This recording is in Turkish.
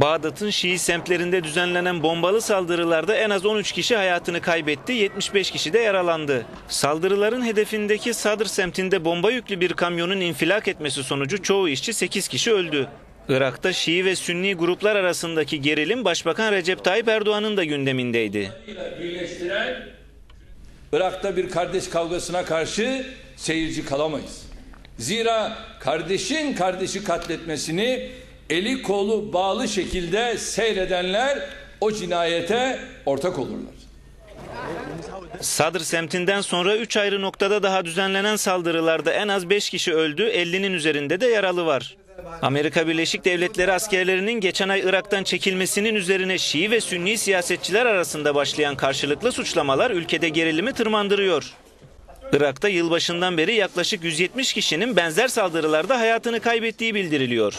Bağdat'ın Şii semtlerinde düzenlenen bombalı saldırılarda en az 13 kişi hayatını kaybetti, 75 kişi de yaralandı. Saldırıların hedefindeki Sadr semtinde bomba yüklü bir kamyonun infilak etmesi sonucu çoğu işçi 8 kişi öldü. Irak'ta Şii ve Sünni gruplar arasındaki gerilim Başbakan Recep Tayyip Erdoğan'ın da gündemindeydi. Irak'ta bir kardeş kavgasına karşı seyirci kalamayız. Zira kardeşin kardeşi katletmesini eli kolu bağlı şekilde seyredenler o cinayete ortak olurlar. Sadr semtinden sonra 3 ayrı noktada daha düzenlenen saldırılarda en az 5 kişi öldü, 50'nin üzerinde de yaralı var. Amerika Birleşik Devletleri askerlerinin geçen ay Irak'tan çekilmesinin üzerine Şii ve Sünni siyasetçiler arasında başlayan karşılıklı suçlamalar ülkede gerilimi tırmandırıyor. Irak'ta yılbaşından beri yaklaşık 170 kişinin benzer saldırılarda hayatını kaybettiği bildiriliyor.